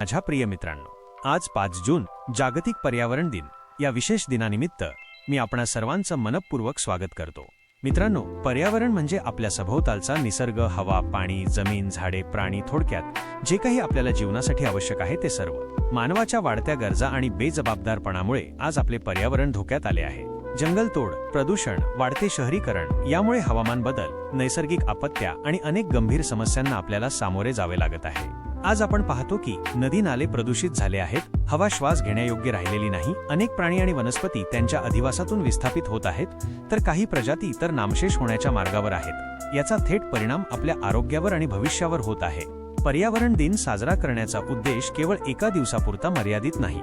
माझ्या प्रिय मित्रांनो आज पाच जून जागतिक पर्यावरण दिन. या विशेष दिनानिमित्त मी आपणा सर्वांचं मनपूर्वक स्वागत करतो. मित्रांनो पर्यावरण म्हणजे आपल्या सभोवतालचा निसर्ग हवा पाणी जमीन झाडे प्राणी थोडक्यात जे काही आपल्याला जीवनासाठी आवश्यक आहे ते सर्व. मानवाच्या वाढत्या गरजा आणि बेजबाबदारपणामुळे आज आपले पर्यावरण धोक्यात आले आहे. जंगलतोड प्रदूषण वाढते शहरीकरण यामुळे हवामान बदल नैसर्गिक आपत्त्या आणि अनेक गंभीर समस्यांना आपल्याला सामोरे जावे लागत आहे. आज आपण पाहतो की नदी नाले प्रदूषित झाले आहेत हवा श्वास घेण्यायोग्य राहिलेली नाही अनेक प्राणी आणि वनस्पती त्यांच्या अधिवासातून विस्थापित होत आहेत तर काही प्रजाती तर नामशेष होण्याच्या मार्गावर आहेत. याचा थेट परिणाम आपल्या आरोग्यावर आणि भविष्यावर होत आहे. पर्यावरण दिन साजरा करण्याचा उद्देश केवळ एका दिवसापुरता मर्यादित नाही.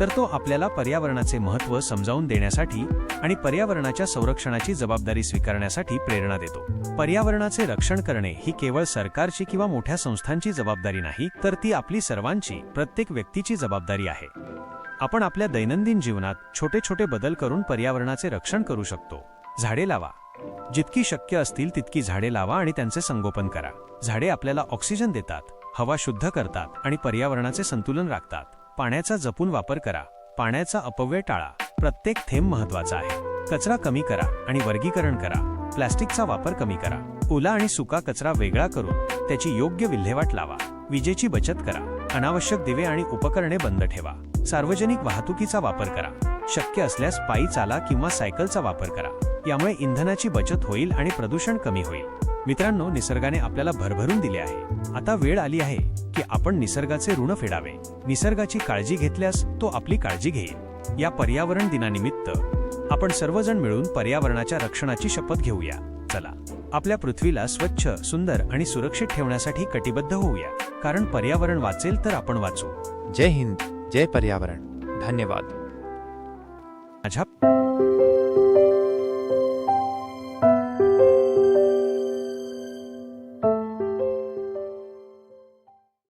तर तो आपल्याला पर्यावरणाचे महत्त्व समजावून देण्यासाठी आणि पर्यावरणाच्या संरक्षणाची जबाबदारी स्वीकारण्यासाठी प्रेरणा देतो. पर्यावरणाचे रक्षण करणे ही केवळ सरकारची किंवा मोठ्या संस्थांची जबाबदारी नाही तर ती आपली सर्वांची प्रत्येक व्यक्तीची जबाबदारी आहे. आपण आपल्या दैनंदिन जीवनात छोटे छोटे बदल करून पर्यावरणाचे रक्षण करू शकतो. झाडे लावा. जितकी शक्य असतील तितकी झाडे लावा आणि त्यांचे संगोपन करा. झाडे आपल्याला ऑक्सिजन देतात हवा शुद्ध करतात आणि पर्यावरणाचे संतुलन राखतात. पाण्याचा जपून वापर करा. पाण्याचा अपव्यय टाळा. प्रत्येक थेंब महत्त्वाचा आहे. कचरा कमी करा आणि वर्गीकरण करा. प्लास्टिकचा वापर कमी करा. ओला आणि सुका कचरा वेगळा करून त्याची योग्य विल्हेवाट लावा. विजेची बचत करा. अनावश्यक दिवे आणि उपकरणे बंद ठेवा. सार्वजनिक वाहतुकीचा वापर करा. शक्य असल्यास पायी चाला किंवा सायकलचा वापर करा. यामुळे इंधनाची बचत होईल आणि प्रदूषण कमी होईल. मित्रांनो निसर्गाने आपल्याला भरभरून दिले आहे. आता वेळ आली आहे. की आपण निसर्गाचे ऋण फेडावे. निसर्गाची काळजी घेतल्यास तो आपली काळजी घेईल. या पर्यावरण दिनानिमित्त आपण सर्वजण मिळून पर्यावरणाच्या रक्षणाची शपथ घेऊया. चला आपल्या पृथ्वीला स्वच्छ सुंदर आणि सुरक्षित ठेवण्यासाठी कटिबद्ध होऊया. कारण पर्यावरण वाचेल तर आपण वाचू. जय हिंद जय पर्यावरण. धन्यवाद. माझ्या